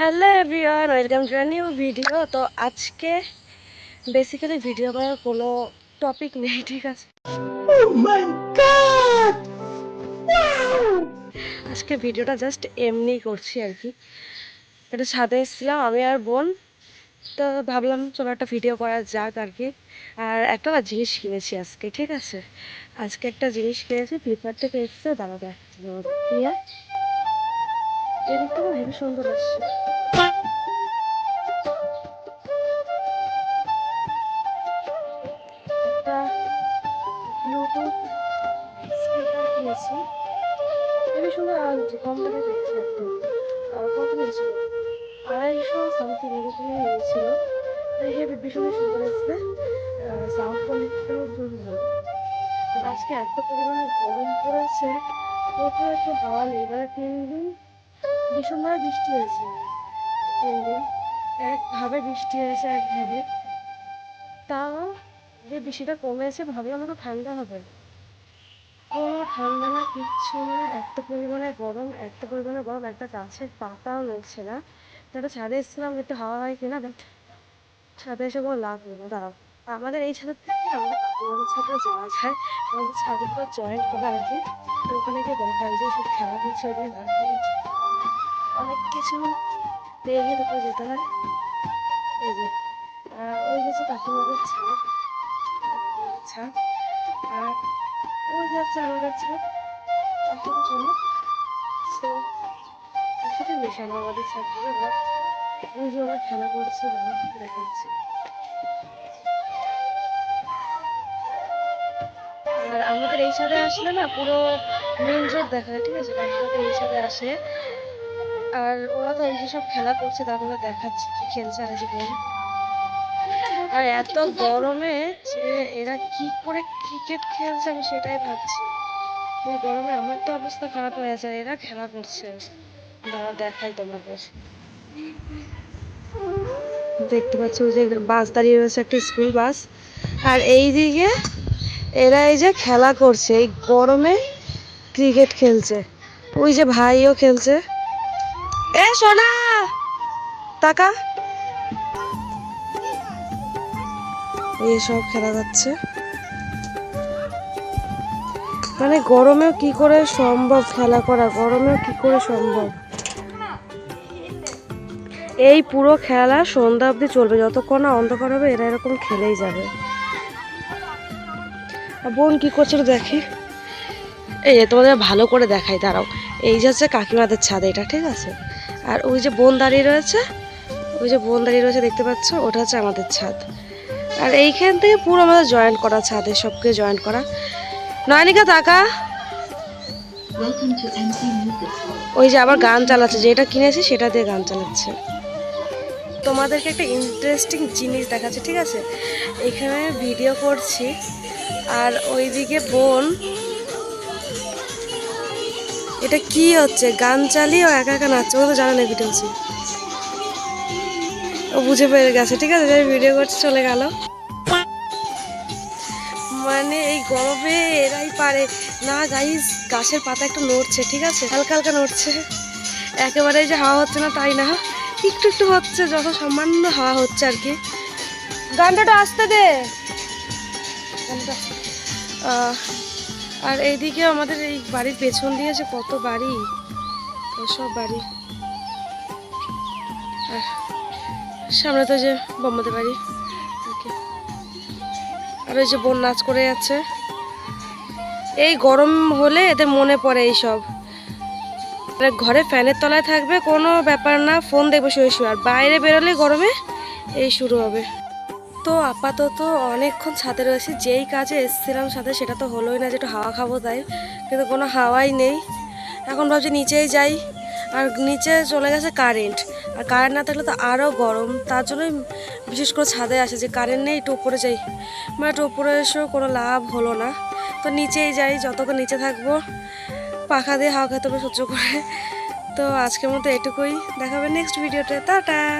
Hello everyone welcome to new video তো আজকে basically video করার কোনো টপিক নেই ঠিক আছে? আজকে ভিডিওটা জাস্ট এমনি করছি আর কি। এটা ছাদে এসেছিলাম আমি আর বোন। তো ভাবলাম চলো একটা ভিডিও করা যাক আর কি। আর একটা জিনিস কিনেছি আজকে ঠিক আছে? আজকে একটা জিনিস কিনেছি ফ্লিপকার্ট থেকে এসছে দাঁড়া দেখ না হেবি সুন্দর আসছে একটা ব্লুটুথ স্পিকার কিনেছি খুবই সুন্দর আওয়াজ কম দামে দেখছি একটু আর কত নিয়েছিল আড়াইশো সামথিং এরকমই নিয়েছিল হেবি ভীষণই সুন্দর এসছে সাউন্ড কোয়ালিটিটাও ভীষণ তো আজকে এত পরিমাণে গরম পড়েছে, কোথাও একটু হাওয়া নেই। তিন দিন ভীষণভাবে বৃষ্টি হয়েছে। একভাবে বৃষ্টি হয়েছে একভাবে তাও যে বৃষ্টিটা কমেছে ভাবলাম একটু ঠান্ডা হবে। কোনো ঠান্ডা না, কিচ্ছু না, এত পরিমাণে গরম, এত পরিমাণে গরম, একটা গাছের পাতাও নড়ছে না। একটা ছাদে এসেছিলাম, একটু হাওয়া হয় কিনা বাট ছাদে এসে কোনো লাভ নেই না দাঁড়াও। আমাদের এই ছাদের থেকে আমাদের ছাদে যাওয়া যায়। আমাদের ছাদের পর জয়েন্ট করা কি ওখানে গিয়ে দেখা যায় সব খেলা অনেক কিছু দেখে তারপর যেতে হয়। এই যে ওই গেছে কাকিমাদের ছাদ ছাদ আর ওই যাচ্ছে আমাদের ছাদ এখন চলো তো একসাথে মেশানো আমাদের ছাদগুলো ওই যে ওরা খেলা করছে দাঁড়া দেখাচ্ছে। আর আমাদের এই সাথে আসলে না পুরো মেন রোড দেখা যায়, ঠিক আছে? এই সাথে আসে। আর ওরা তো এই যে সব খেলা করছে তারপরে দেখাচ্ছে কি খেলছে আর যে আর এত গরমে যে এরা কি করে ক্রিকেট খেলছে আমি সেটাই ভাবছি। গরমে আমার তো অবস্থা খারাপ হয়ে আছে এরা খেলা করছে। দাঁড়া দেখাই তোমাদের। দেখতে পাচ্ছ যে বাস দাঁড়িয়ে রয়েছে একটা স্কুল বাস আর এই দিকে এরা এই যে খেলা করছে, এই গরমে ক্রিকেট খেলছে। ওই যে ভাইও খেলছে। এ, সোনা! টাকা? এইসব খেলা যাচ্ছে। মানে গরমেও কি করে সম্ভব খেলা করা? গরমেও কি করে সম্ভব? এই পুরো খেলা সন্ধ্যা অবধি চলবে। যতক্ষণ না অন্ধকার হবে, এরা এরকম খেলেই যাবে। বোন কি করছে দেখি। এই তোমাদের ভালো করে দেখাই, দাঁড়াও। এই যে হচ্ছে কাকিমাদের ছাদ, এটা ঠিক আছে? আর ওই যে বোন দাঁড়িয়ে রয়েছে, ওই যে বোন দাঁড়িয়ে রয়েছে দেখতে পাচ্ছ, ওটা হচ্ছে আমাদের ছাদ। আর এইখান থেকে পুরো আমাদের জয়েন করা ছাদে, সবকে জয়েন করা। নয়নিকা, তাকা. ওই যে আবার গান চালাচ্ছে, যেটা কিনেছি সেটা দিয়ে গান চালাচ্ছে। তোমাদেরকে একটা ইন্টারেস্টিং জিনিস দেখাচ্ছে, ঠিক আছে? এখানে ভিডিও করছি, আর ওইদিকে বোন এটা কি হচ্ছে? গান চালিয়ে ও একা একা নাচছে? ও তো জানে না ভিডিও হচ্ছে ও বুঝে পেয়ে গেছে। ঠিক আছে ভিডিও করছে, চলে গেল। মানে এই গরমে এরাই পারে। না গাইস গাছের পাতা একটু নড়ছে, ঠিক আছে? হালকা হালকা নড়ছে। একেবারে যে হাওয়া হচ্ছে না, তাই না? একটু একটু হচ্ছে, যত সামান্য হাওয়া হচ্ছে আর কি। গানটা আসতে দে। গানটা আর এইদিকে আমাদের এই বাড়ির পেছন দিয়ে যে কত বাড়ি সব বাড়ি। সামনে তো যে বোম্বাদের বাড়ি। আর ওই যে বোন নাচ করে যাচ্ছে। এই গরম হলে এদের মনে পড়ে এইসব। আর ঘরে ফ্যানের তলায় থাকবে কোনো ব্যাপার না, ফোন দেখবে শুয়ে শুয়ে। আর বাইরে বেরোলে গরমে এই শুরু হবে। তো আপাতত অনেকক্ষণ ছাদে রয়েছি। যেই কাজে এসেছিলাম সাথে, সেটা তো হলোই না যে একটু হাওয়া খাব তাই। কিন্তু কোনো হাওয়াই নেই। এখন ভাবছি নিচেই যাই। আর নিচে চলে গেছে কারেন্ট। আর কারেন্ট না থাকলে তো আরও গরম। তার জন্যই বিশেষ করে ছাদে আসে যে কারেন্ট নেই, একটু উপরে যাই। বাট উপরে এসেও কোনো লাভ হলো না। তো নিচেই যাই, যতক্ষণ নিচে থাকব। পাখা দিয়ে হাওয়া খেতে হবে সহ্য করে। তো আজকের মতো এটুকুই। দেখাবে নেক্সট ভিডিওতে টাটা!